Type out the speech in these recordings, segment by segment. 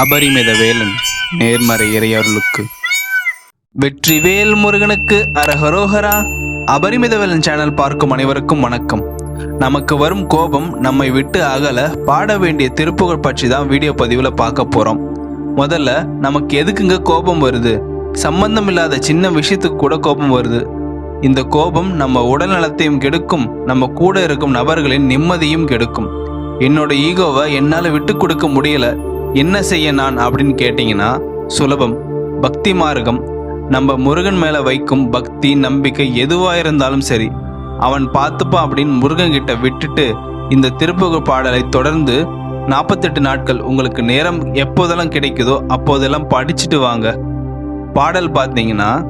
அபரிமித வேலன் நேர்மறை இறையருளுக்கு. வெற்றி வேல் முருகனுக்கு அரஹரோஹரா. அபரிமித வேலன் சேனல் பார்க்கும் அனைவருக்கும் வணக்கம். நமக்கு வரும் கோபம் நம்மை விட்டு அகல பாட வேண்டிய திருப்புகழ் பற்றி தான் வீடியோ பதிவில் பார்க்க போகிறோம் முதல்ல நமக்கு எதுக்குங்க கோபம் வருது? சம்பந்தம் இல்லாத சின்ன விஷயத்துக்கு கூட கோபம் வருது. இந்த கோபம் நம்ம உடல் நலத்தையும் கெடுக்கும் நம்ம கூட இருக்கும் நபர்களின் நிம்மதியும் கெடுக்கும். என்னோட ஈகோவை என்னால் விட்டு கொடுக்க முடியல. என்ன செய்ய நான் அப்படின்னு கேட்டிங்கன்னா சுலபம். பக்தி மார்க்கம். நம்ம முருகன் மேலே வைக்கும் பக்தி நம்பிக்கை எதுவாக இருந்தாலும் சரி அவன் பார்த்துப்பான் அப்படின்னு முருகன் கிட்ட விட்டுட்டு இந்த திருப்புகழ் பாடலை தொடர்ந்து நாற்பத்தெட்டு நாட்கள் உங்களுக்கு நேரம் எப்போதெல்லாம் கிடைக்குதோ அப்போதெல்லாம் படிச்சுட்டு வாங்க. பாடல் பார்த்தீங்கன்னா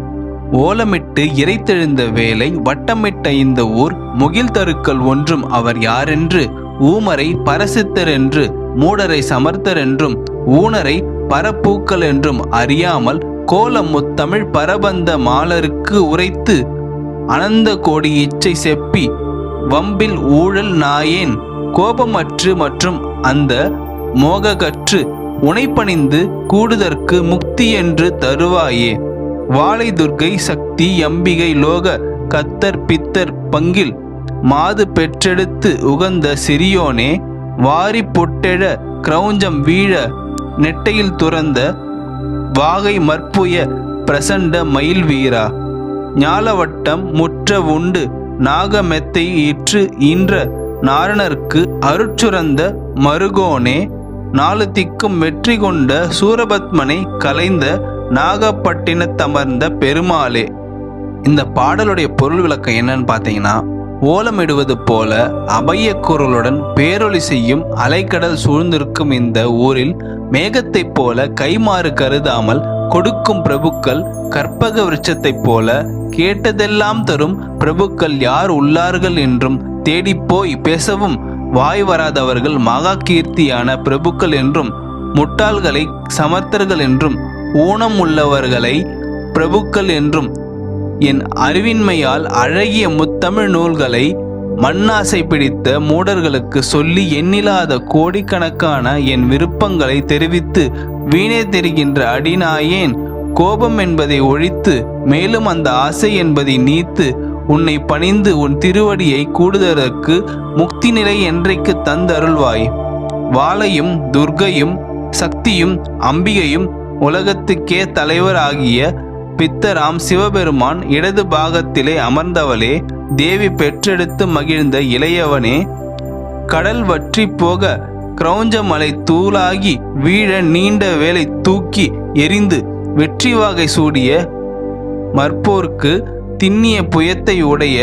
ஓலமிட்டு இறைத்தெழுந்த வேலை வட்டமிட்ட இந்த ஊர் முகில் தருக்கள் ஒன்றும் அவர் யாரென்று ஊமரை பரசித்தர் என்று மூடரை சமர்த்தர் என்றும் ஊனரை பரப்பூக்கள் என்றும் அறியாமல் கோலம் முத்தமிழ் பரபந்த மாலருக்கு உரைத்து அனந்த கோடி இச்சை செப்பி வம்பில் ஊழல் நாயேன் கோபமற்று மற்றும் அந்த மோககற்று உனைப்பணிந்து கூடுதற்கு முக்தி என்று தருவாயே. வாழை துர்க்கை சக்தி அம்பிகை லோக கத்தர் பித்தர் பங்கில் மாது பெற்றெடுத்து உகந்த சிறியோனே வாரி பொட்டெழ கிரௌஞ்சம் வீழ நெட்டையில் துறந்த வாகை மற்புய பிரசண்ட மயில் வீரா. ஞாலவட்டம் முற்ற உண்டு நாகமெத்தை ஈற்று ஈன்ற நாரணர்க்கு அருட்சுரந்த மருகோனே. நாலு திக்கும் வெற்றி கொண்ட சூரபத்மனை கலைந்த நாகப்பட்டினத்தமர்ந்த பெருமாளே. இந்த பாடலுடைய பொருள் விளக்கம் என்னன்னு பார்த்தீங்கன்னா ஓலமிடுவது போல அபய குரலுடன் பேரொளி செய்யும் அலைக்கடல் சூழ்ந்திருக்கும் இந்த ஊரில் மேகத்தைப் போல கைமாறு கருதாமல் கொடுக்கும் பிரபுக்கள் கற்பக விருட்சத்தைப் போல கேட்டதெல்லாம் தரும் பிரபுக்கள் யார் உள்ளார்கள் என்றும் தேடிப்போய் பேசவும் வாய் வராதவர்கள் மகா கீர்த்தியான பிரபுக்கள் என்றும் முட்டாள்களை சமர்த்தர்கள் என்றும் ஊனம் உள்ளவர்களை பிரபுக்கள் என்றும் என் அறிவின்மையால் அழகிய முத்தமிழ் நூல்களை மண்ணாசை பிடித்த மூடர்களுக்கு சொல்லி எண்ணிலாத கோடிக்கணக்கான என் விருப்பங்களை தெரிவித்து வீணே தெரிகின்ற அடிநாயேன் கோபம் என்பதை ஒழித்து மேலும் அந்த ஆசை என்பதை நீத்து உன்னை பணிந்து உன் திருவடியை கூடுதற்கு முக்தி நிலை என்றைக்கு தந்தருள்வாய். வாளையும் துர்கையும் சக்தியும் அம்பிகையும் உலகத்துக்கே தலைவராகிய பித்தராம் சிவபெருமான் இடது பாகத்திலே அமர்ந்தவளே தேவி பெற்றெடுத்து மகிழ்ந்த இளையவனே கடல் வற்றி போக கிரௌஞ்சமலை தூளாகி வீழ நீண்ட வேலை தூக்கி எரிந்து வெற்றி வாகை சூடிய மற்போர்க்கு திண்ணிய புயத்தை உடைய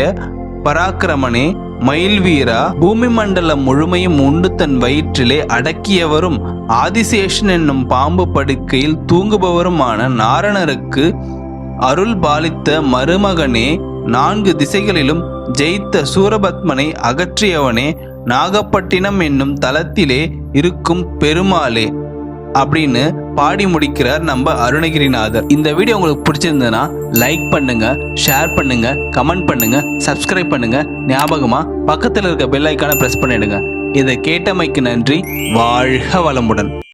பராக்கிரமனே மயில் வீரா பூமி மண்டலம் முழுமையும் உண்டு தன் வயிற்றிலே அடக்கியவரும் ஆதிசேஷன் என்னும் பாம்பு படுக்கையில் தூங்குபவருமான நாரணருக்கு அருள் பாலித்த மருமகனே நான்கு திசைகளிலும் ஜெயித்த சூரபத்மனை அகற்றியவனே நாகப்பட்டினம் என்னும் தலத்திலே இருக்கும் பெருமாளே அப்படின்னு பாடி முடிக்கிறார் நம்ம அருணகிரிநாதர். இந்த வீடியோ உங்களுக்கு பிடிச்சிருந்ததுன்னா லைக் பண்ணுங்க ஷேர் பண்ணுங்க கமெண்ட் பண்ணுங்க சப்ஸ்கிரைப் பண்ணுங்க. ஞாபகமா பக்கத்தில் இருக்க பெல் ஐக்கான பிரஸ் பண்ணிடுங்க. இதை கேட்டமைக்கு நன்றி. வாழ்க வளமுடன்.